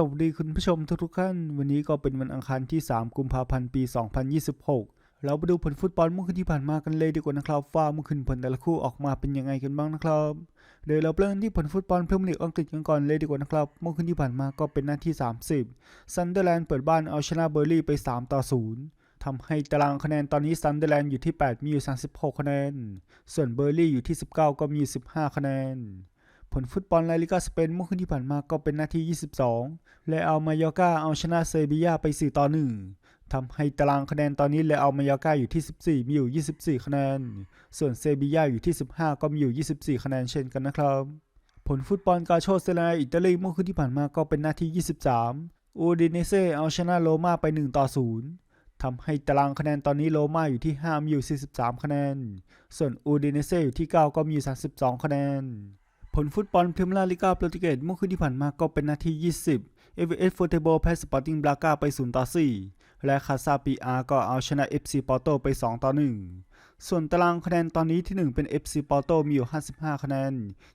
สวัสดีคุณผู้ชมทุกๆท่าน วันนี้ก็เป็นวันอังคารที่ 3 กุมภาพันธ์ปี 2026 เราไปดูผลฟุตบอลเมื่อคืนที่ผ่านมากันเลยดีกว่านะครับว่าเมื่อคืนผลแต่ละคู่ออกมาเป็นยังไงกันบ้างนะครับเดี๋ยวเราเริ่มที่ผลฟุตบอลพรีเมียร์ลีกอังกฤษกันก่อนเลยดีกว่านะครับเมื่อคืนที่ผ่านมาก็เป็นหน้าที่ 30ซันเดอร์แลนด์เปิดบ้านเอาชนะเบอร์ลี่ไป 3 ต่อ 0ทำให้ตารางคะแนนตอนนี้ซันเดอร์แลนด์อยู่ที่ 8 มีอยู่ 36 คะแนน ส่วนเบอร์ลี่อยู่ที่ 19 ก็มี 15 คะแนน ผลฟุตบอลลาลิกาสเปนเมื่อคืนที่ผ่านมาก็เป็นนาที่22 และเอามายอกาเอาชนะเซบียาไป 4 ต่อ 1ทำให้ตารางคะแนนตอนนี้และเอามายอกาอยู่ที่ 14 มีอยู่ 24 คะแนน ส่วนเซบียาอยู่ที่ 15 ก็มีอยู่ 24 คะแนนเช่นกันนะครับ ผลฟุตบอลกาโชเซเลอิตาลีเมื่อคืนที่ผ่านมาก็เป็นนาที่23 อูดิเนเซเอาชนะโรมาไป 1 ต่อ 0ทำให้ตารางคะแนนตอนนี้โรม่าอยู่ที่5มีอยู่ 43 คะแนน ส่วนอูดิเนเซอยู่ที่ 9 ก็มีอยู่ 32 คะแนน ผลฟุตบอลพรีเมียร์ลีกาโปรตุเกสเมื่อคืนที่ผ่านมาก็เป็นนาที 20 เอเวเอสฟูเทโบแพ้สปอร์ติ้งบราก้าไป 0 ต่อ 4 และคาซาปีอาก็เอาชนะ FC ปอร์โตไป 2 ต่อ 1 ส่วนตารางคะแนนตอนนี้ที่ 1 เป็น FC ปอร์โตมีอยู่ 55 คะแนน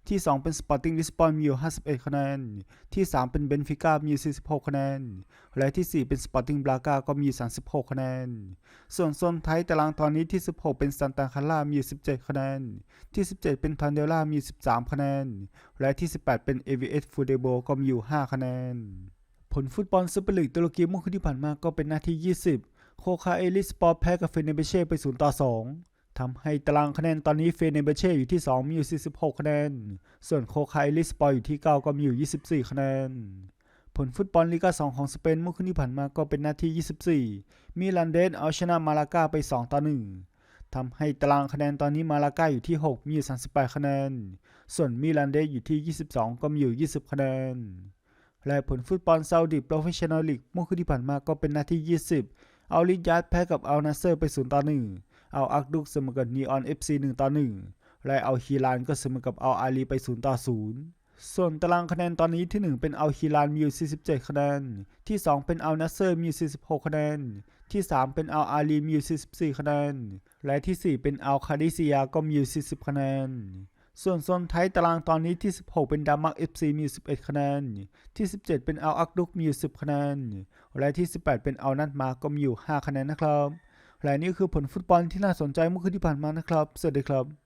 ที่ 2 เป็นสปอร์ติ้งลิสบอนมีอยู่ 51 คะแนน ที่ 3 เป็นเบนฟิก้ามีอยู่46 คะแนน และที่ 4 เป็นสปอร์ติ้งบราก้าก็มี 36 คะแนน ส่วนโซนไทยตารางตอนนี้ที่ 16 เป็นซันตาคาร่ามีอยู่17 คะแนน ที่ 17 เป็นทันเดล่ามี 13 คะแนน และที่ 18 เป็น AVS f u d e b o ก็มีอยู่ 5 คะแนน ผลฟุตบอลซูเปอร์ลีกตุรกีเมื่อคืนที่ผ่านมาก็เป็นหน้าที่ 20 โคคาเอลิสปอร์แพ้กับเฟเนเบเช่ไป 0 ต่อ 2 ทำให้ตารางคะแนนตอนนี้เฟเนเบเช่อยู่ที่ 2 มีอยู่ 46 คะแนน ส่วนโคคาเอลิสปอร์อยู่ที่ 9 ก็มีอยู่ 24 คะแนน ผลฟุตบอลลีกา 2 ของสเปนเมื่อคืนที่ผ่านมาก็เป็นหน้าที่ 24 มิลันเดสเอาชนะมาลากาไป 2 ต่อ 1ทำให้ตารางคะแนนตอนนี้มาลากาอยู่ที่ 6 มีอยู่ 38 คะแนน ส่วนมิลันเดสอยู่ที่ 22 ก็มีอยู่ 20 คะแนน และผลฟุตบอลซาอุดิโปรเฟชชั่นอลลีกเมื่อคืนที่ผ่านมาก็เป็นหน้าที่ 20 เอาลิยัดแพ้กับอัลนาเซอร์ไป 0 ต่อ 1 เอาอักดุกเสมอกับนีออน FC 1ต่อ1และเอาฮีรานก็เสมอกับเอาอาลีไป0ต่อ0ส่วนตารางคะแนนตอนนี้ที่ 1 เป็นเอาฮีรานมีอยู่ 47 คะแนน ที่ 2 เป็นเอานัสเซอร์มีอยู่ 46 คะแนน ที่ 3 เป็นเอาอาลีมีอยู่ 44 คะแนน และที่ 4 เป็นเอาคาดิซิยาก็มีอยู่ 40 คะแนนส่วนโซนท้ายตารางตอนนี้ที่ 16 เป็นดามัก FC มีอยู่11 คะแนน ที่ 17 เป็นเอาอักดุกมีอยู่10 คะแนน และที่ 18 เป็นเอานัทมากก็มีอยู่ 5 คะแนนนะครับ และนี่คือผลฟุตบอลที่น่าสนใจเมื่อคืนที่ผ่านมานะครับ สวัสดีครับ